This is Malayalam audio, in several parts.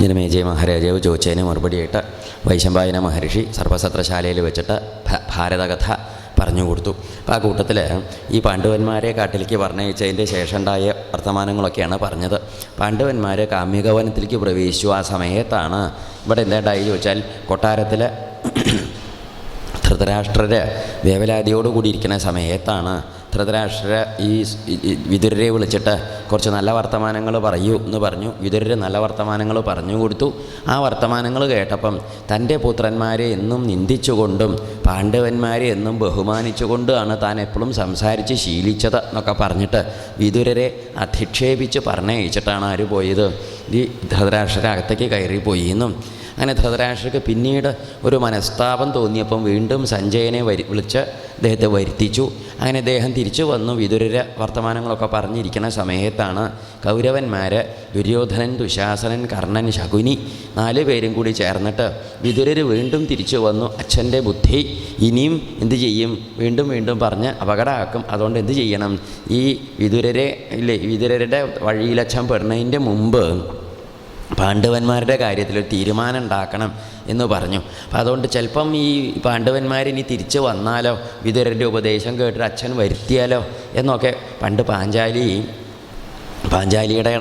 ജനമേജയ മഹാരാജാവ് ചോദിച്ചതിന് മറുപടിയായിട്ട് വൈശമ്പായന മഹർഷി സർവസത്രശാലയിൽ വെച്ചിട്ട് ഭാരതകഥ പറഞ്ഞു കൊടുത്തു. അപ്പോൾ ആ കൂട്ടത്തിൽ ഈ പാണ്ഡവന്മാരെ കാട്ടിലേക്ക് പറഞ്ഞയച്ചതിന്റെ ശേഷം ഉണ്ടായ വർത്തമാനങ്ങളൊക്കെയാണ് പറഞ്ഞത്. പാണ്ഡവന്മാർ കാമ്യകവനത്തിലേക്ക് പ്രവേശിച്ചു. ആ സമയത്താണ് ഇവിടെ എന്താണ്ടായി ചോദിച്ചാൽ കൊട്ടാരത്തിൽ ധൃതരാഷ്ട്രര് വേവലാതിയോട് കൂടി ഇരിക്കുന്ന സമയത്താണ് ധൃതരാഷ്ട്ര ഈ വിതുരരെ വിളിച്ചിട്ട് കുറച്ച് നല്ല വർത്തമാനങ്ങൾ പറയൂ എന്ന് പറഞ്ഞു. വിതുരര് നല്ല വർത്തമാനങ്ങൾ പറഞ്ഞു കൊടുത്തു. ആ വർത്തമാനങ്ങൾ കേട്ടപ്പം തന്റെ പുത്രന്മാരെ എന്നും നിന്ദിച്ചുകൊണ്ടും പാണ്ഡവന്മാരെ എന്നും ബഹുമാനിച്ചുകൊണ്ടാണ് താൻ എപ്പോഴും സംസാരിച്ച് ശീലിച്ചത് എന്നൊക്കെ പറഞ്ഞിട്ട് വിതുരരെ അധിക്ഷേപിച്ച് പറഞ്ഞയച്ചിട്ടാണ് ആര് പോയത്. ഈ ധൃതരാഷ്ട്ര അകത്തേക്ക് കയറിപ്പോയി എന്നും അങ്ങനെ ധൃതരാഷ്ട്രക്ക് പിന്നീട് ഒരു മനസ്താപം തോന്നിയപ്പം വീണ്ടും സഞ്ജയനെ വരി വിളിച്ച് അദ്ദേഹത്തെ വരുത്തിച്ചു. അങ്ങനെ അദ്ദേഹം തിരിച്ചു വന്നു. വിതുരര വർത്തമാനങ്ങളൊക്കെ പറഞ്ഞിരിക്കുന്ന സമയത്താണ് കൗരവന്മാർ ദുര്യോധനൻ ദുശാസനൻ കർണൻ ശകുനി നാല് പേരും കൂടി ചേർന്നിട്ട് വിതുരർ വീണ്ടും തിരിച്ചു വന്നു. അച്ഛന്റെ ബുദ്ധി ഇനിയും എന്ത് ചെയ്യും? വീണ്ടും വീണ്ടും പറഞ്ഞ് അപകടമാക്കും. അതുകൊണ്ട് എന്ത് ചെയ്യണം? ഈ വിതുരരെ ഇല്ലേ വിതുരരുടെ വഴിയിലച്ഛൻ പെടുന്നതിന്റെ മുമ്പ് പാണ്ഡവന്മാരുടെ കാര്യത്തിൽ ഒരു തീരുമാനം ഉണ്ടാക്കണം എന്ന് പറഞ്ഞു. അപ്പോൾ അതുകൊണ്ട് ചിലപ്പം ഈ പാണ്ഡവന്മാരിനി തിരിച്ചു വന്നാലോ വിതുരന്റെ ഉപദേശം കേട്ടിട്ട് അച്ഛൻ വരുത്തിയാലോ എന്നൊക്കെ പണ്ട് പാഞ്ചാലി പാഞ്ചാലിയുടെ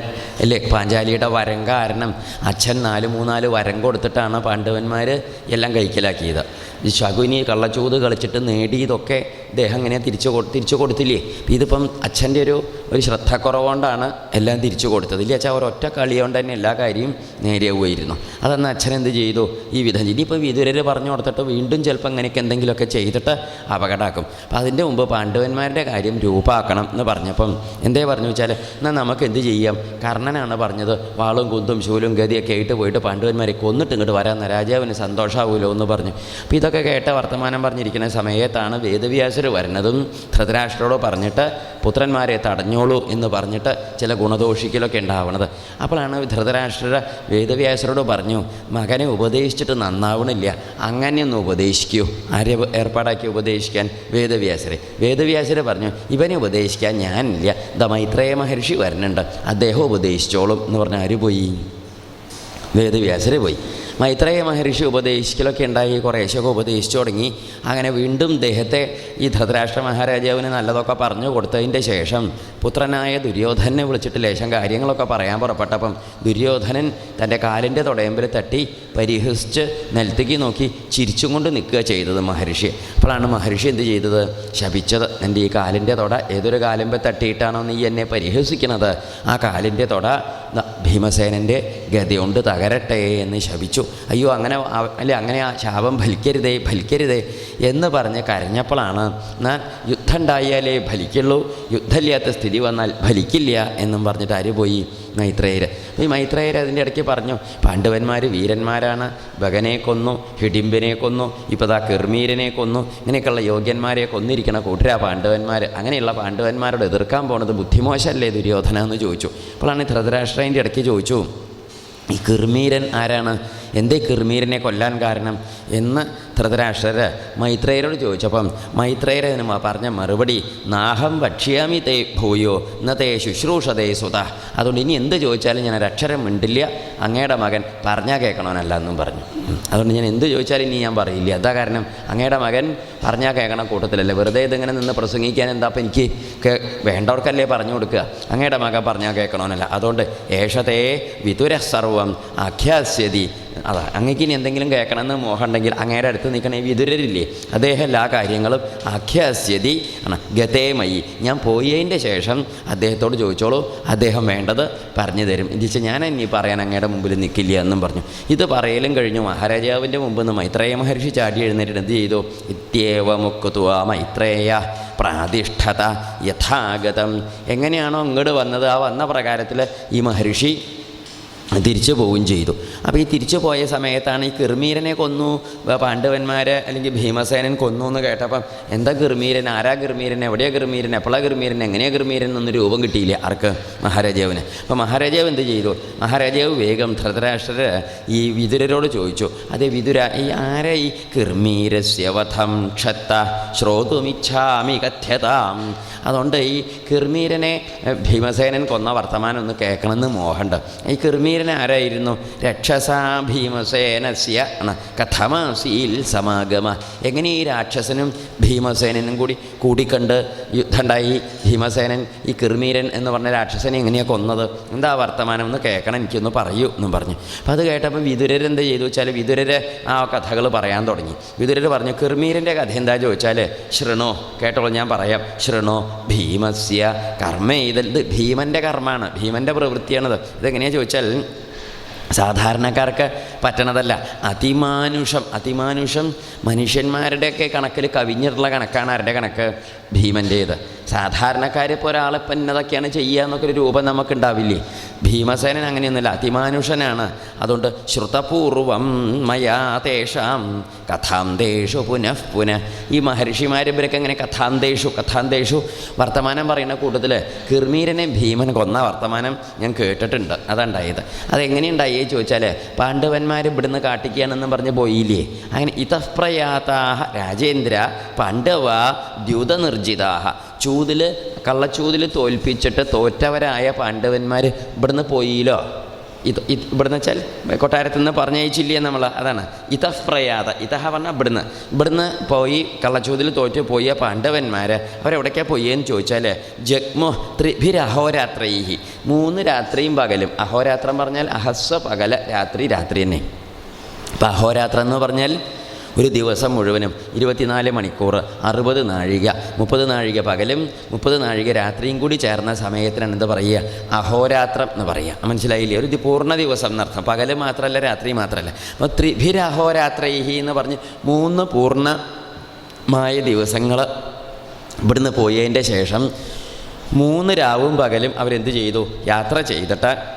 അല്ലേ? പാഞ്ചാലിയുടെ വരം കാരണം അച്ഛൻ നാല് മൂന്നാൽ വരം കൊടുത്തിട്ടാണ് പാണ്ഡവന്മാർ എല്ലാം കൈക്കലാക്കിയത്. ഈ ശകുനി കള്ളച്ചൂത് കളിച്ചിട്ട് നേടിയതൊക്കെ ഇദ്ദേഹം ഇങ്ങനെ തിരിച്ചു കൊ തിരിച്ചു കൊടുത്തില്ലേ? ഇതിപ്പം അച്ഛന്റെ ഒരു ഒരു ശ്രദ്ധക്കുറവുകൊണ്ടാണ് എല്ലാം തിരിച്ചു കൊടുത്തത്. ഇല്ലേ അച്ഛാ? ഒരൊറ്റ കളി കൊണ്ട് തന്നെ എല്ലാ കാര്യവും നേരെ അതന്ന് അച്ഛൻ എന്ത് ചെയ്തു? ഈ വിധം ഇനിയിപ്പോൾ വിതുരർ പറഞ്ഞു കൊടുത്തിട്ട് വീണ്ടും ചിലപ്പോൾ അങ്ങനെയൊക്കെ എന്തെങ്കിലുമൊക്കെ ചെയ്തിട്ട് അപകടമാക്കും. അപ്പം അതിന്റെ മുമ്പ് പാണ്ഡവന്മാരുടെ കാര്യം രൂപമാക്കണം എന്ന് പറഞ്ഞപ്പം എന്തേ പറഞ്ഞു വെച്ചാൽ എന്നാൽ എന്ത് ചെയ്യാം? കർണനാണ് പറഞ്ഞത് വാളും കുന്തും ശൂലും ഗതിയൊക്കെ ആയിട്ട് പോയിട്ട് പാണ്ഡവന്മാരെ കൊന്നിട്ട് ഇങ്ങോട്ട് വരാമെന്ന്. രാജാവിന് സന്തോഷമാവുമല്ലോ എന്ന് പറഞ്ഞു. അപ്പോൾ ഇതൊക്കെ കേട്ട വർത്തമാനം പറഞ്ഞിരിക്കുന്ന സമയത്താണ് വേദവ്യാസർ വരുന്നതും ധൃതരാഷ്ട്രോട് പറഞ്ഞിട്ട് പുത്രന്മാരെ തടഞ്ഞോളൂ എന്ന് പറഞ്ഞിട്ട് ചില ഗുണദോഷിക്കലൊക്കെ ഉണ്ടാവണത്. അപ്പോഴാണ് ധൃതരാഷ്ട്ര വേദവ്യാസരോട് പറഞ്ഞു മകനെ ഉപദേശിച്ചിട്ട് നന്നാവണില്ല. അങ്ങനെയൊന്ന് ഉപദേശിക്കൂ. ആരെ ഏർപ്പാടാക്കി ഉപദേശിക്കാൻ വേദവ്യാസരെ? വേദവ്യാസരെ പറഞ്ഞു ഇവനെ ഉപദേശിക്കാൻ ഞാനില്ല. ദ മൈത്രേയ മഹർഷി വരുന്നുണ്ട് അദ്ദേഹം ഉപദേശിച്ചോളും എന്ന് പറഞ്ഞ ആര് പോയി? വേദവ്യാസരെ പോയി. മൈത്രേയ മഹർഷി ഉപദേശിക്കലൊക്കെ ഉണ്ടായി കുറേശ്ശൊക്കെ ഉപദേശിച്ചു തുടങ്ങി. അങ്ങനെ വീണ്ടും ദേഹത്തെ ഈ ധൃതരാഷ്ട്ര മഹാരാജാവിന് നല്ലതൊക്കെ പറഞ്ഞു കൊടുത്തതിന്റെ ശേഷം പുത്രനായ ദുര്യോധനെ വിളിച്ചിട്ട് ലേശം കാര്യങ്ങളൊക്കെ പറയാൻ പുറപ്പെട്ടപ്പം ദുര്യോധനൻ തന്റെ കാലിന്റെ തുടയമ്പിൽ തട്ടി പരിഹസിച്ച് നിലത്തേക്ക് നോക്കി ചിരിച്ചും കൊണ്ട് നിൽക്കുക ചെയ്തത് മഹർഷി. അപ്പോഴാണ് മഹർഷി എന്ത് ചെയ്തത്? ശപിച്ചത്. എന്റെ ഈ കാലിന്റെ തൊട ഏതൊരു കാലുമ്പെ തട്ടിയിട്ടാണോ നീ എന്നെ പരിഹസിക്കുന്നത് ആ കാലിന്റെ തൊട ഭീമസേനന്റെ ഗതി ഗതയുണ്ട് തകരട്ടെ എന്ന് ശപിച്ചു. അയ്യോ അങ്ങനെ ആ- അല്ലെ അങ്ങനെ ആ ശാപം ഫലിക്കരുതേ ഫലിക്കരുതേ എന്ന് പറഞ്ഞ് കരഞ്ഞപ്പോഴാണ് എന്നാൽ യുദ്ധം ഉണ്ടായാലേ ഫലിക്കുള്ളൂ യുദ്ധമില്ലാത്ത സ്ഥിതി വന്നാൽ ഫലിക്കില്ല എന്നും പറഞ്ഞിട്ട് ആര് പോയി? മൈത്രേയർ ഈ മൈത്രേയർ അതിന്റെ ഇടയ്ക്ക് പറഞ്ഞു പാണ്ഡവന്മാർ വീരന്മാരാണ് ഭഗനെ കൊന്നു ഹിഡിംബിനെ കൊന്നു ഇപ്പോൾ ദാ കിർമീരനെ കൊന്നു ഇങ്ങനെയൊക്കെയുള്ള യോഗ്യന്മാരെ കൊന്നിരിക്കണ കൂട്ടരാ പാണ്ഡവന്മാർ അങ്ങനെയുള്ള പാണ്ഡവന്മാരോട് എതിർക്കാൻ പോണത് ബുദ്ധിമോശമല്ലേ ദുര്യോധന എന്ന് ചോദിച്ചു. അപ്പോഴാണ് ധൃതരാഷ്ട്രന്റെ ഇടയ്ക്ക് ചോദിച്ചു ഈ കിർമീരൻ ആരാണ്? എന്തേ കിർമീരനെ കൊല്ലാൻ കാരണം എന്ന് ധൃതരാഷ്ട്രര് മൈത്രേയരോട് ചോദിച്ചപ്പം മൈത്രേയരതിന് മ- പറഞ്ഞ മറുപടി നാഹം ഭക്ഷ്യാമി തേ ഭൂയോ എന്ന തേ ശുശ്രൂഷതേ സുത. അതുകൊണ്ട് ഇനി എന്ത് ചോദിച്ചാലും ഞാൻ ഒരക്ഷരം മിണ്ടില്ല. അങ്ങയുടെ മകൻ പറഞ്ഞാൽ കേൾക്കണമെന്നല്ല എന്നും പറഞ്ഞു. അതുകൊണ്ട് ഞാൻ എന്ത് ചോദിച്ചാലും ഇനി ഞാൻ പറയില്ല. അതാ കാരണം? അങ്ങയുടെ മകൻ പറഞ്ഞാൽ കേൾക്കണ കൂട്ടത്തിലല്ലേ? വെറുതെ ഇതിങ്ങനെ നിന്ന് പ്രസംഗിക്കാൻ എന്താ അപ്പം എനിക്ക് വേണ്ടവർക്കല്ലേ പറഞ്ഞു കൊടുക്കുക? അങ്ങയുടെ മകൻ പറഞ്ഞാൽ കേൾക്കണമെന്നല്ല അതുകൊണ്ട് ഏഷതേ വിതുര സർവം ആഖ്യാസ്യതി അതാ അങ്ങേക്ക് ഇനി എന്തെങ്കിലും കേൾക്കണമെന്ന് മോഹമുണ്ടെങ്കിൽ അങ്ങയുടെ അടുത്ത് നിൽക്കണേ വിതുരരില്ലേ? അദ്ദേഹം എല്ലാ കാര്യങ്ങളും ആഖ്യാസ്യതി ആണ് ഗതേമയി. ഞാൻ പോയതിന്റെ ശേഷം അദ്ദേഹത്തോട് ചോദിച്ചോളൂ അദ്ദേഹം വേണ്ടത് പറഞ്ഞു തരും. വെച്ചാൽ ഞാൻ ഇനി പറയാൻ അങ്ങയുടെ മുമ്പിൽ നിൽക്കില്ല എന്നും പറഞ്ഞു. ഇത് പറയലും കഴിഞ്ഞു മഹാരാജാവിന്റെ മുമ്പ് നിന്ന് മൈത്രേയ മഹർഷി ചാടി എഴുന്നേറ്റ് എന്ത് ചെയ്തു? ഇത്യേവ മൈത്രേയ പ്രാതിഷ്ഠത യഥാഗതം. എങ്ങനെയാണോ അങ്ങോട്ട് വന്നത്? ആ വന്ന പ്രകാരത്തിൽ ഈ മഹർഷി തിരിച്ചു പോവുകയും ചെയ്തു. അപ്പോൾ ഈ തിരിച്ചു പോയ സമയത്താണ് ഈ കിർമീരനെ കൊന്നു പാണ്ഡവന്മാരെ അല്ലെങ്കിൽ ഭീമസേനൻ കൊന്നു എന്ന് കേട്ടപ്പം എന്താ കിർമീരൻ ആരാ കിർമീരൻ എവിടെയാ കിർമീരൻ എപ്പോഴാ കിർമീരൻ എങ്ങനെയാ കിർമീരൻ എന്നൊന്നും രൂപം കിട്ടിയില്ല ആർക്ക്? മഹാരാജാവിന്. അപ്പോൾ മഹാരാജാവ് എന്ത് ചെയ്തു? മഹാരാജാവ് വേഗം ധൃതരാഷ്ട്രര് ഈ വിതുരരോട് ചോദിച്ചു. അതേ വിതുര ഈ ആരാ ഈ കിർമീരസ്യവധം ക്ഷത്ത ശ്രോതുമിച്ഛാമി കഥ്യതാം. അതുകൊണ്ട് ഈ കിർമീരനെ ഭീമസേനൻ കൊന്ന വർത്തമാനം ഒന്ന് കേൾക്കണമെന്ന് മോഹമുണ്ട്. ഈ കിർമീരൻ കിർമീരൻ ആരായിരുന്നു രക്ഷസാ ഭീമസേനസ്യ ആണ് കഥമാസിയിൽ സമാഗമ. എങ്ങനെ ഈ രാക്ഷസനും ഭീമസേനനും കൂടി കൂടിക്കണ്ട്? യുദ്ധമുണ്ടായി ഭീമസേനൻ ഈ കിർമീരൻ എന്ന് പറഞ്ഞ രാക്ഷസനെ എങ്ങനെയാണ് കൊന്നത്? എന്താ വർത്തമാനം? എന്ന് കേൾക്കണം എനിക്കൊന്ന് പറയൂ എന്നും പറഞ്ഞു. അപ്പം അത് കേട്ടപ്പോൾ വിതുരരെന്ത് ചെയ്തു വെച്ചാൽ വിതുരരെ ആ കഥകൾ പറയാൻ തുടങ്ങി. വിതുരർ പറഞ്ഞു കിർമീരന്റെ കഥ എന്താ ചോദിച്ചാൽ ശൃണോ കേട്ടോളൂ ഞാൻ പറയാം. ശൃണോ ഭീമസ്യ കർമ്മ ഇതൽ ഇത് ഭീമന്റെ കർമ്മമാണ്. ഭീമന്റെ പ്രവൃത്തിയാണിത്. ഇതെങ്ങനെയാണ് ചോദിച്ചാൽ സാധാരണക്കാർക്ക് പറ്റണതല്ല. അതിമാനുഷം അതിമാനുഷം മനുഷ്യന്മാരുടെയൊക്കെ കണക്കിൽ കവിഞ്ഞിട്ടുള്ള കണക്കാണ് ആരുടെ കണക്ക്? ഭീമന്റേത് സാധാരണക്കാരിപ്പോൾ ഒരാളിപ്പോൾ എന്നതൊക്കെയാണ് ചെയ്യുക എന്നൊക്കെ ഒരു രൂപം നമുക്കുണ്ടാവില്ലേ? ഭീമസേനൻ അങ്ങനെയൊന്നുമില്ല. അതിമാനുഷനാണ്. അതുകൊണ്ട് ശ്രുതപൂർവം മയാ തേഷാം കഥാന്തേഷു പുനഃ പുനഃ. ഈ മഹർഷിമാർ ഇവരൊക്കെ ഇങ്ങനെ കഥാന്തേഷു കഥാന്തേഷു വർത്തമാനം പറയുന്ന കൂട്ടത്തിൽ കിർമീരനെ ഭീമൻ കൊന്ന വർത്തമാനം ഞാൻ കേട്ടിട്ടുണ്ട്. അതുണ്ടായത് അതെങ്ങനെയുണ്ടായി ചോദിച്ചാൽ പാണ്ഡവന്മാർ ഇവിടുന്ന് കാട്ടിക്കുകയാണെന്ന് പറഞ്ഞ് പോയില്ലേ? അങ്ങനെ ഇതപ്രയാതാഹ രാജേന്ദ്ര പാണ്ഡവ ദ്യുതനിർജിതാഹ. ചൂതിൽ കള്ളച്ചൂതിൽ തോൽപ്പിച്ചിട്ട് തോറ്റവരായ പാണ്ഡവന്മാർ ഇവിടുന്ന് പോയില്ലോ? ഇത് ഇവിടുന്ന് വെച്ചാൽ കൊട്ടാരത്തിൽ നിന്ന് പറഞ്ഞയച്ചില്ലേ നമ്മൾ അതാണ്. ഇതഹ് പ്രയാത. ഇതഹ പറഞ്ഞാൽ ഇവിടുന്ന്. ഇവിടുന്ന് പോയി കള്ളച്ചൂതിൽ തോറ്റ് പോയ പാണ്ഡവന്മാർ അവരെവിടേക്കാണ് പോയെന്ന് ചോദിച്ചാൽ ജഗ്മോ ത്രിഭിരഹോരാത്രൈഹി. മൂന്ന് രാത്രിയും പകലും. അഹോരാത്രം പറഞ്ഞാൽ അഹസ്വ പകല രാത്രി രാത്രി തന്നെ. അപ്പോൾ അഹോരാത്രം എന്ന് പറഞ്ഞാൽ ഒരു ദിവസം മുഴുവനും ഇരുപത്തിനാല് മണിക്കൂർ അറുപത് നാഴിക മുപ്പത് നാഴിക പകലും മുപ്പത് നാഴിക രാത്രിയും കൂടി ചേർന്ന സമയത്തിനാണ് എന്താ പറയുക? അഹോരാത്രം എന്ന് പറയുക. മനസ്സിലായില്ലേ? ഒരു പൂർണ ദിവസം എന്നർത്ഥം. പകൽ മാത്രമല്ല രാത്രി മാത്രമല്ല അപ്പോൾ ത്രിഭിരഹോരാത്രൈഹി എന്ന് പറഞ്ഞ് മൂന്ന് പൂർണമായ ദിവസങ്ങൾ ഇവിടുന്ന് പോയതിന്റെ ശേഷം മൂന്ന് രാവും പകലും അവരെന്ത് ചെയ്തു? യാത്ര ചെയ്തിട്ട്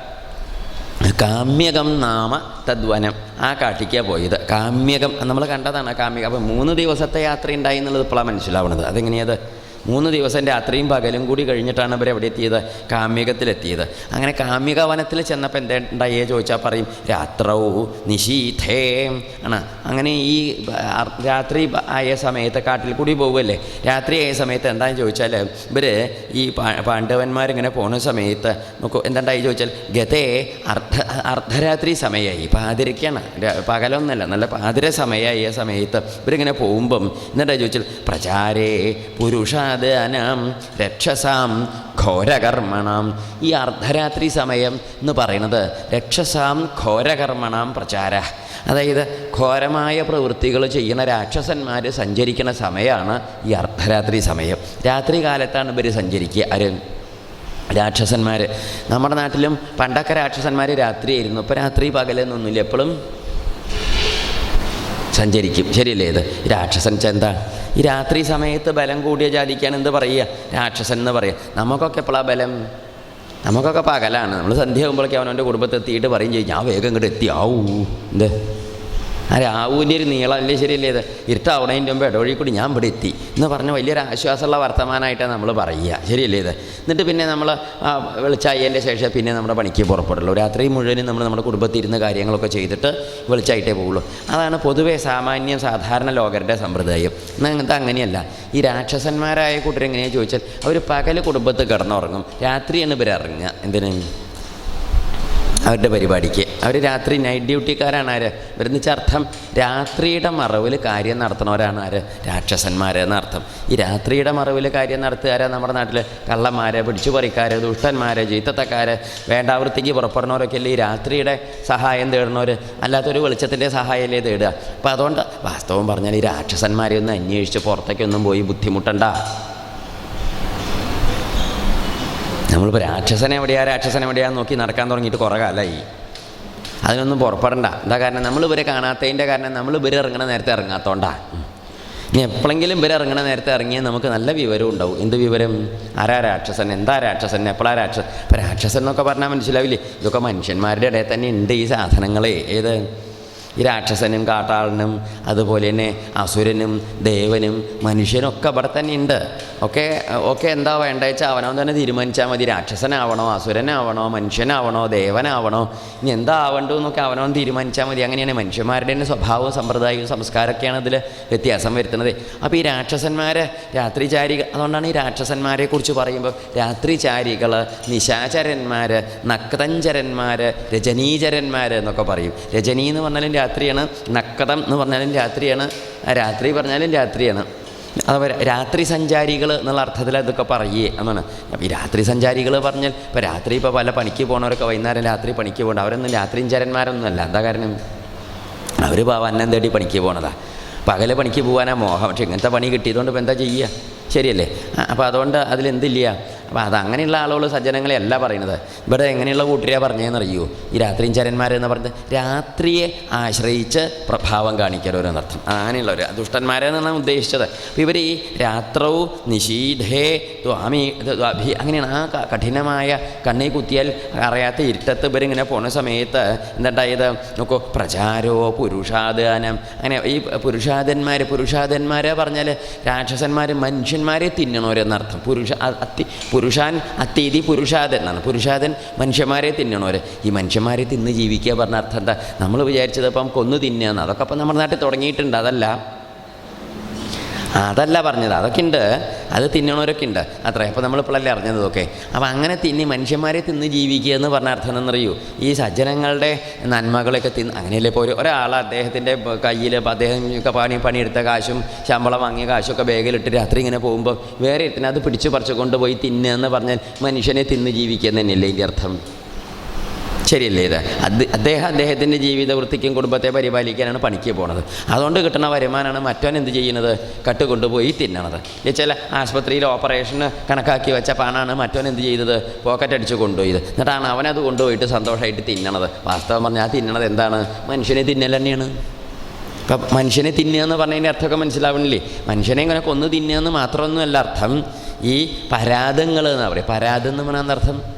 കാമ്യകം നാമ തദ്വനം. ആ കാട്ടിക്കാണ് പോയത്. കാമ്യകം നമ്മൾ കണ്ടതാണ് കാമ്യകം. അപ്പോൾ മൂന്ന് ദിവസത്തെ യാത്ര ഉണ്ടായി എന്നുള്ളത് ഇപ്പോഴാണ് മനസ്സിലാവുന്നത്. അതെങ്ങനെയത്? മൂന്ന് ദിവസം രാത്രിയും പകലും കൂടി കഴിഞ്ഞിട്ടാണ് അവർ എവിടെ എത്തിയത് കാമ്യകത്തിലെത്തിയത്. അങ്ങനെ കാമ്യക വനത്തിൽ ചെന്നപ്പോൾ എന്താ ഉണ്ടായേ ചോദിച്ചാൽ പറയും രാത്രൗ നിശീഥേ ആണ്. അങ്ങനെ ഈ രാത്രി ആയ സമയത്ത് കാട്ടിൽ കൂടി പോകുമല്ലേ രാത്രി ആയ സമയത്ത് എന്താണെന്ന് ചോദിച്ചാൽ ഇവർ ഈ പാണ്ഡവന്മാരിങ്ങനെ പോണ സമയത്ത് നോക്കൂ എന്താണ്ടായി ചോദിച്ചാൽ ഗതേ അർദ്ധ അർദ്ധരാത്രി സമയമായി പാതിരയ്ക്കാണ് പകലൊന്നല്ല നല്ല പാതിര സമയമായി സമയത്ത് ഇവരിങ്ങനെ പോകുമ്പം എന്നിട്ടായി ചോദിച്ചാൽ പ്രചാരേ പുരുഷാദനം രക്ഷസാം ഘോരകർമ്മണം. ഈ അർദ്ധരാത്രി സമയം എന്ന് പറയുന്നത് രക്ഷസാം ഘോരകർമ്മണം പ്രചാര. അതായത് ഘോരമായ പ്രവൃത്തികൾ ചെയ്യുന്ന രാക്ഷസന്മാർ സഞ്ചരിക്കുന്ന സമയമാണ് ഈ അർദ്ധരാത്രി സമയം. രാത്രി കാലത്താണ് ഇവർ സഞ്ചരിക്കുക. ആര്? രാക്ഷസന്മാർ നമ്മുടെ നാട്ടിലും പണ്ടൊക്കെ രാക്ഷസന്മാർ രാത്രിയായിരുന്നു. ഇപ്പോൾ രാത്രി പകലെന്നൊന്നുമില്ല എപ്പോഴും സഞ്ചരിക്കും. ശരിയല്ലേ ഇത്? രാക്ഷസൻ ചെന്താ ഈ രാത്രി സമയത്ത് ബലം കൂടിയ ജാതിക്കാണ് എന്ത് പറയുക? രാക്ഷസൻ എന്ന് പറയുക. നമുക്കൊക്കെ എപ്പോഴാണ് ബലം? നമുക്കൊക്കെ പകലാണ്. നമ്മൾ സന്ധ്യ ആകുമ്പോഴേക്കും അവനവന്റെ കുടുംബത്തെത്തിയിട്ട് പറയും ചെയ്യും. ഞാൻ വേഗം ഇങ്ങോട്ട് എത്തി ആവൂ എന്ത്? ആ രാവുവിന്റെ ഒരു നീളമല്ലേ ശരിയല്ലേ ഇത്? ഇരുട്ടാവണതിന്റെ മുമ്പ് ഇടവഴി കൂടി ഞാൻ ഇവിടെ എത്തി. എന്ന് പറഞ്ഞ വലിയൊരു ആശ്വാസമുള്ള വർത്തമാനമായിട്ടാണ് നമ്മൾ പറയുക. ശരിയല്ലേ ഇത്? എന്നിട്ട് പിന്നെ നമ്മൾ വെളിച്ചായതിന്റെ ശേഷം പിന്നെ നമ്മുടെ പണിക്ക് പുറപ്പെടുള്ളൂ രാത്രി മുഴുവനും നമ്മൾ നമ്മുടെ കുടുംബത്തിൽ ഇരുന്ന് കാര്യങ്ങളൊക്കെ ചെയ്തിട്ട് വെളിച്ചായിട്ടേ പോകുള്ളൂ അതാണ് പൊതുവേ സാമാന്യം സാധാരണ ലോകരുടെ സമ്പ്രദായം. ഇത് അങ്ങനെയല്ല. ഈ രാക്ഷസന്മാരായ കൂട്ടരെങ്ങനെയാണെന്ന് ചോദിച്ചാൽ അവർ പകൽ കുടുംബത്തിൽ കിടന്നുറങ്ങും. രാത്രിയാണ് ഇവർ ഇറങ്ങുക അവരുടെ പരിപാടിക്ക്. അവർ രാത്രി നൈറ്റ് ഡ്യൂട്ടിക്കാരാണ് ആര്? വെച്ചാൽ അർത്ഥം രാത്രിയുടെ മറവിൽ കാര്യം നടത്തുന്നവരാണ് ആര്? രാക്ഷസന്മാരെന്ന് അർത്ഥം. ഈ രാത്രിയുടെ മറവിൽ കാര്യം നടത്തുകാരാണ് നമ്മുടെ നാട്ടിൽ കള്ളന്മാരെ പിടിച്ചു ദുഷ്ടന്മാരെ ജീത്തത്തക്കാർ വേണ്ടാവൃത്തിക്ക് പുറപ്പെടുന്നവരൊക്കെ അല്ലേ ഈ രാത്രിയുടെ സഹായം തേടുന്നവർ അല്ലാത്തൊരു വെളിച്ചത്തിന്റെ സഹായമല്ലേ തേടുക. അപ്പോൾ അതുകൊണ്ട് വാസ്തവം പറഞ്ഞാൽ ഈ രാക്ഷസന്മാരെ ഒന്ന് അന്വേഷിച്ച് പുറത്തേക്കൊന്നും പോയി ബുദ്ധിമുട്ടണ്ട. നമ്മളിപ്പോൾ രാക്ഷസനെ എവിടെയാ രാക്ഷസനെ എവിടെയാന്ന് നോക്കി നടക്കാൻ തുടങ്ങിയിട്ട് കുറേ കാലമായി അതിനൊന്നും പുറപ്പെടണ്ട. എന്താ കാരണം? നമ്മൾ ഇവരെ കാണാത്തതിന്റെ കാരണം നമ്മൾ ഇവർ ഇറങ്ങണ നേരത്തെ ഇറങ്ങാത്തോണ്ടാ. ഇനി എപ്പോഴെങ്കിലും ഇവർ ഇറങ്ങണ നേരത്തെ ഇറങ്ങിയാൽ നമുക്ക് നല്ല വിവരം ഉണ്ടാവും. എന്ത് വിവരം? ആരാ രാക്ഷസൻ? എന്താ രാക്ഷസൻ? എപ്പോഴാ രാക്ഷസൻ ഇപ്പം രാക്ഷസൻ എന്നൊക്കെ പറഞ്ഞാൽ മനസ്സിലാവില്ലേ? ഇതൊക്കെ മനുഷ്യന്മാരുടെ ഇടയിൽ തന്നെ ഉണ്ട് ഈ സാധനങ്ങളെ. ഏത്? ഈ രാക്ഷസനും കാട്ടാളനും അതുപോലെ തന്നെ അസുരനും ദേവനും മനുഷ്യനും ഒക്കെ ഇവിടെ തന്നെ ഉണ്ട്. ഒക്കെ ഒക്കെ എന്താ വേണ്ടത് വെച്ചാൽ അവനവൻ തന്നെ തീരുമാനിച്ചാൽ മതി. രാക്ഷസനാവണോ അസുരനാവണോ മനുഷ്യനാവണോ ദേവനാവണോ ഇനി എന്താ ആവണ്ടു എന്നൊക്കെ അവനവൻ തീരുമാനിച്ചാൽ മതി. അങ്ങനെയാണ് മനുഷ്യന്മാരുടെ തന്നെ സ്വഭാവവും സമ്പ്രദായവും സംസ്കാരമൊക്കെയാണ് അതിൽ വ്യത്യാസം വരുത്തുന്നത്. അപ്പോൾ ഈ രാക്ഷസന്മാരെ രാത്രിചാരികൾ അതുകൊണ്ടാണ് ഈ രാക്ഷസന്മാരെ കുറിച്ച് പറയുമ്പോൾ രാത്രിചാരികൾ നിശാചരന്മാർ നക്തഞ്ചരന്മാർ രജനീചരന്മാർ എന്നൊക്കെ പറയും. രജനി എന്ന് പറഞ്ഞാലും രാത്രിയാണ്. നക്കതം എന്ന് പറഞ്ഞാലും രാത്രിയാണ്. രാത്രി പറഞ്ഞാലും രാത്രിയാണ്. അതുപോലെ രാത്രി സഞ്ചാരികൾ എന്നുള്ള അർത്ഥത്തിൽ അതൊക്കെ പറയേ എന്നാണ്. അപ്പോൾ ഈ രാത്രി സഞ്ചാരികൾ പറഞ്ഞാൽ ഇപ്പോൾ രാത്രി ഇപ്പോൾ പല പണിക്ക് പോകുന്നവരൊക്കെ വൈകുന്നേരം രാത്രി പണിക്ക് പോകണ്ട. അവരൊന്നും രാത്രിഞ്ചരന്മാരൊന്നുമല്ല എന്താ കാരണം അവർ അന്നം തേടി പണിക്ക് പോണതാ. പകലെ പണിക്ക് പോകാനാ മോഹം. പക്ഷേ ഇങ്ങനത്തെ പണി കിട്ടിയതുകൊണ്ട് ഇപ്പോൾ എന്താ ചെയ്യുക? ശരിയല്ലേ? അപ്പോൾ അതുകൊണ്ട് അതിലെന്തില്ല? അപ്പോൾ അങ്ങനെയുള്ള ആളുകൾ സജ്ജനങ്ങളെ അല്ല പറയുന്നത്. ഇവിടെ എങ്ങനെയുള്ള കൂട്ടരെയാണ് പറഞ്ഞതെന്നറിയോ? ഈ രാത്രിയും ചരന്മാരെന്ന് പറഞ്ഞത്? രാത്രിയെ ആശ്രയിച്ച് പ്രഭാവം കാണിക്കലോരെന്നർത്ഥം അങ്ങനെയുള്ളവർ ദുഷ്ടന്മാരെന്നാണ് ഉദ്ദേശിച്ചത്. അപ്പോൾ ഇവർ ഈ രാത്രവും നിഷീധേ ത്വാമി അഭി അങ്ങനെയാണ്. ആ കഠിനമായ കണ്ണി കുത്തിയാൽ അറിയാത്ത ഇരുട്ടത്ത് ഇവരിങ്ങനെ പോണ സമയത്ത് എന്തുണ്ടായത്? നോക്കൂ പ്രചാരോ പുരുഷാദാനം. അങ്ങനെ ഈ പുരുഷാദന്മാർ പുരുഷാദന്മാരെ പറഞ്ഞാൽ രാക്ഷസന്മാർ മനുഷ്യന്മാരെ തിന്നണോരെന്നർത്ഥം. പുരുഷ അത്തി പുരുഷാൻ അത്തീതി പുരുഷാദൻ എന്നാണ്. പുരുഷാദൻ മനുഷ്യന്മാരെ തിന്നണോര് ഈ മനുഷ്യന്മാരെ തിന്ന് ജീവിക്കുക പറഞ്ഞ അർത്ഥം എന്താ? നമ്മൾ വിചാരിച്ചത് അപ്പം കൊന്നു തിന്നുകയെന്ന് അതൊക്കെ അപ്പം നമ്മുടെ നാട്ടിൽ തുടങ്ങിയിട്ടുണ്ട്. അതല്ല. അതല്ല പറഞ്ഞത്. അതൊക്കെ ഉണ്ട് അത് തിന്നണവരൊക്കെ ഉണ്ട് അത്ര. അപ്പോൾ നമ്മളിപ്പോഴല്ലേ അറിഞ്ഞത്? ഇതൊക്കെ അപ്പോൾ അങ്ങനെ തിന്നി മനുഷ്യന്മാരെ തിന്ന് ജീവിക്കുക എന്ന് പറഞ്ഞ അർത്ഥം എന്നറിയൂ. ഈ സജ്ജനങ്ങളുടെ നന്മകളൊക്കെ തിന്ന് അങ്ങനെയല്ലേ? ഇപ്പോൾ ഒരു ഒരാൾ അദ്ദേഹത്തിന്റെ കയ്യിൽ അദ്ദേഹം ഒക്കെ പണി പണിയെടുത്ത കാശും ശമ്പളം വാങ്ങിയ കാശൊക്കെ ബാഗിലിട്ട് രാത്രി ഇങ്ങനെ പോകുമ്പോൾ വേറെ ഇട്ടിനത് പിടിച്ച് പറിച്ചു കൊണ്ടുപോയി തിന്നുക എന്ന് പറഞ്ഞാൽ മനുഷ്യനെ തിന്ന് ജീവിക്കുക തന്നെയല്ലേ ഇതിന്റെ അർത്ഥം? ശരിയല്ലേ ഇത്? അദ്ദേഹം അദ്ദേഹത്തിന്റെ ജീവിത വൃത്തിക്കും കുടുംബത്തെ പരിപാലിക്കാനാണ് പണിക്ക് പോണത്. അതുകൊണ്ട് കിട്ടുന്ന വരുമാനമാണ് മറ്റവൻ എന്ത് ചെയ്യുന്നത്? കട്ട് കൊണ്ടുപോയി തിന്നണത് ചില ആശുപത്രിയിൽ ഓപ്പറേഷന് കണക്കാക്കി വെച്ച പണമാണ് മറ്റവൻ എന്ത് ചെയ്തത്? പോക്കറ്റ് അടിച്ച് കൊണ്ടുപോയത് എന്നിട്ടാണ് അവനത് കൊണ്ടുപോയിട്ട് സന്തോഷമായിട്ട് തിന്നണത്. വാസ്തവം പറഞ്ഞാൽ ആ തിന്നണത് എന്താണ്? മനുഷ്യനെ തിന്നൽ തന്നെയാണ്. ഇപ്പം മനുഷ്യനെ തിന്നുക എന്ന് പറഞ്ഞതിന്റെ അർത്ഥമൊക്കെ മനസ്സിലാവണില്ലേ? മനുഷ്യനെ ഇങ്ങനെ കൊന്നു തിന്നുക എന്ന് മാത്രമൊന്നുമല്ല അർത്ഥം. ഈ പരാതങ്ങൾ എന്നാണ് പറയുക പരാതം എന്ന് പറഞ്ഞാൽ അർത്ഥം?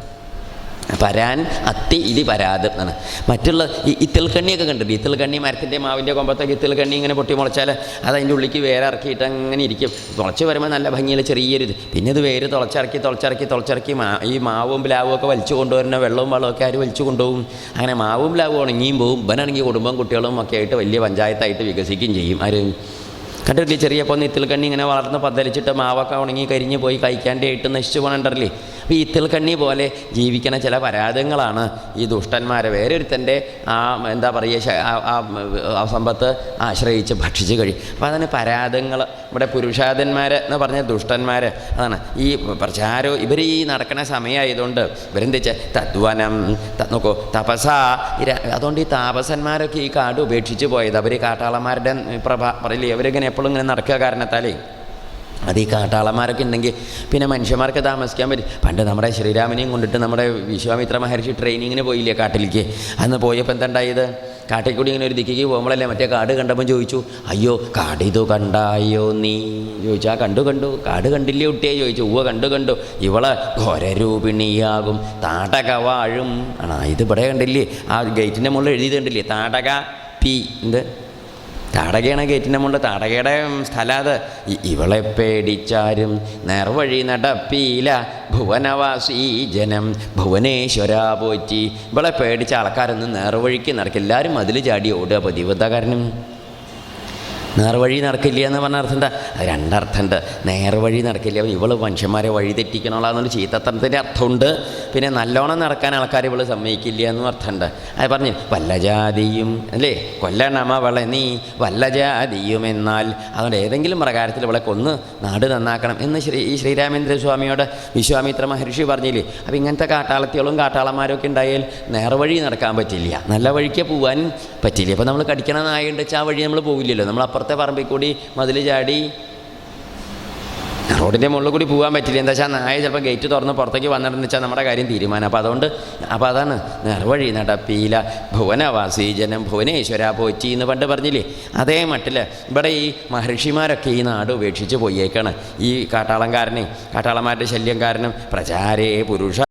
പരാൻ അത്തി ഇതി പരാതം എന്നാണ്. മറ്റുള്ള ഈ ഇത്തിൽക്കണ്ണിയൊക്കെ കണ്ടിട്ട് ഇത്തിൽക്കണ്ണി മരത്തിന്റെ മാവിന്റെ കൊമ്പത്തൊക്കെ ഇത്തിൽക്കണ്ണി ഇങ്ങനെ പൊട്ടി മുളച്ചാൽ അത് അതിന്റെ ഉള്ളിക്ക് വേറെ ഇറക്കിയിട്ട് അങ്ങനെ ഇരിക്കും. തുളച്ച് വരുമ്പോൾ നല്ല ഭംഗിയിൽ ചെറിയൊരു ഇത്. പിന്നെ ഇത് വേര് തുളച്ചിറക്കി തുളച്ചിറക്കി തുളച്ചിറക്കി മാ ഈ മാവും പ്ലാവും ഒക്കെ വലിച്ചു കൊണ്ടുവരുന്ന വെള്ളവും ഒക്കെ ആര് വലിച്ചു കൊണ്ടുപോകും? അങ്ങനെ മാവും പ്ലാവും ഉണങ്ങിയും പോവും. ഇവനാണെങ്കിൽ കുടുംബം കുട്ടികളും ഒക്കെ ആയിട്ട് വലിയ പഞ്ചായത്തായിട്ട് വികസിക്കുകയും ചെയ്യും. ആര്? കണ്ടിട്ടില്ലേ? ചെറിയ പൊന്ന് ഇത്തിൽക്കണ്ണി ഇങ്ങനെ വളർന്ന് പന്തലിച്ചിട്ട് മാവൊക്കെ ഉണങ്ങി കരിഞ്ഞ് പോയി കഴിക്കാന്റെ ആയിട്ട് നശിച്ചു പോകണ്ടല്ലേ അപ്പോൾ ഈ ഇത്തിൽക്കണ്ണി പോലെ ജീവിക്കുന്ന ചില പരാതങ്ങളാണ് ഈ ദുഷ്ടന്മാരെ. വേറൊരുത്തന്റെ ആ എന്താ പറയുക ആ- സമ്പത്ത് ആശ്രയിച്ച് ഭക്ഷിച്ച് കഴിയും അപ്പോൾ അതിന് പരാതങ്ങൾ ഇവിടെ പുരുഷാതന്മാർ എന്ന് പറഞ്ഞ ദുഷ്ടന്മാർ അതാണ് ഈ പ്രചാരോ ഇവർ ഈ നടക്കുന്ന സമയമായതുകൊണ്ട് ഇവരെന്ത് വെച്ചാൽ തദ്വനം നോക്കൂ തപസ അതുകൊണ്ട് ഈ താപസന്മാരൊക്കെ ഈ കാട് ഉപേക്ഷിച്ച് പോയത്. അവർ കാട്ടാളന്മാരുടെ പ്രഭ പറയില്ലേ അവരിങ്ങനെ എപ്പോഴും ഇങ്ങനെ നടക്കുക കാരണത്താലേ? അത് ഈ കാട്ടാളന്മാരൊക്കെ ഉണ്ടെങ്കിൽ പിന്നെ മനുഷ്യന്മാർക്ക് താമസിക്കാൻ പറ്റും. പണ്ട് നമ്മുടെ ശ്രീരാമനെയും കൊണ്ടിട്ട് നമ്മുടെ വിശ്വാമിത്ര മഹർഷി ട്രെയിനിങ്ങിന് പോയില്ലേ കാട്ടിലേക്ക്? അന്ന് പോയപ്പോൾ എന്താ ഉണ്ടായത് കാട്ടിൽ കൂടി ഇങ്ങനെ ഒരു ദിക്കിക്ക് പോകുമ്പോഴല്ലേ മറ്റേ കാട് കണ്ടപ്പോൾ ചോദിച്ചു അയ്യോ കാട് ഇത് കണ്ടായോ നീ? ചോദിച്ചാൽ കണ്ടു കണ്ടു. കാട് കണ്ടില്ലേ കുട്ടിയെ? ചോദിച്ചു ഉവ കണ്ടു കണ്ടു. ഇവളെ ഘോരരൂപിണിയാകും താടക വാഴും ആണോ ഇത് ഇവിടെ കണ്ടില്ലേ? ആ ഗേറ്റിന്റെ മുകളിൽ എഴുതി കണ്ടില്ലേ താടക പി എന്ത്? താടകയാണ് ഗേറ്റിന്റെ മുകളിൽ താടകയുടെ സ്ഥലം അത്. ഇ- ഇവളെ പേടിച്ചാരും നേർവഴി നടപ്പീല. ഭുവനവാസി ജനം ഭുവനേശ്വര പോറ്റി. ഇവളെ പേടിച്ച ആൾക്കാരൊന്നും നേർവഴിക്ക് നടക്കില്ല. എല്ലാവരും അതിൽ ചാടി ഓടുക. പതിവ് എന്താ കാരണം? നേർവഴി നടക്കില്ല എന്ന് പറഞ്ഞ അർത്ഥം എന്താ? അത് രണ്ടർത്ഥമുണ്ട്. നേർവഴി നടക്കില്ല. ഇവൾ മനുഷ്യന്മാരെ വഴി തെറ്റിക്കണോളാന്നൊരു ചീത്തത്തരത്തിന്റെ അർത്ഥമുണ്ട്. പിന്നെ നല്ലോണം നടക്കാൻ ആൾക്കാർ ഇവൾ സമ്മതിക്കില്ല എന്നും അർത്ഥമുണ്ട്. അത് പറഞ്ഞു വല്ല ജാതിയും അല്ലേ? കൊല്ലണമ വള നീ വല്ല ജാതിയും എന്നാൽ അതുകൊണ്ട് ഏതെങ്കിലും പ്രകാരത്തിൽ ഇവളെ കൊന്ന് നാട് നന്നാക്കണം എന്ന് ശ്രീ ഈ ശ്രീരാമേന്ദ്ര സ്വാമിയോട് വിശ്വാമിത്ര മഹർഷി പറഞ്ഞില്ലേ? അപ്പം ഇങ്ങനത്തെ കാട്ടാളത്തികളും കാട്ടാളന്മാരൊക്കെ ഉണ്ടായാൽ നേർവഴി നടക്കാൻ പറ്റില്ല. നല്ല വഴിക്ക് പോകാൻ പറ്റില്ല. അപ്പോൾ നമ്മൾ കടിക്കണ വെച്ചാൽ ആ വഴി നമ്മൾ പോകില്ലല്ലോ നമ്മൾ അപ്പുറത്തെ പറമ്പിൽ കൂടി മതിൽ ചാടി. റോഡിന്റെ മുകളിൽ കൂടി പോകാൻ പറ്റില്ല. എന്താ വെച്ചാൽ നായ ചിലപ്പോൾ ഗേറ്റ് തുറന്ന് പുറത്തേക്ക് വന്നിട്ടെന്ന് വെച്ചാൽ നമ്മുടെ കാര്യം തീരുമാനം. അപ്പോൾ അതുകൊണ്ട് അപ്പോൾ അതാണ് നേർവഴി നടപ്പീല. ഭുവനവാസി ജനം ഭുവനേശ്വര പോച്ചി എന്ന് പണ്ട് പറഞ്ഞില്ലേ? അതേ മട്ടിൽ ഇവിടെ ഈ മഹർഷിമാരൊക്കെ ഈ നാട് ഉപേക്ഷിച്ച് പോയേക്കാണ്. ഈ കാട്ടാളംകാരനെ കാട്ടാളന്മാരുടെ ശല്യം കാരണം പ്രചാരേ പുരുഷ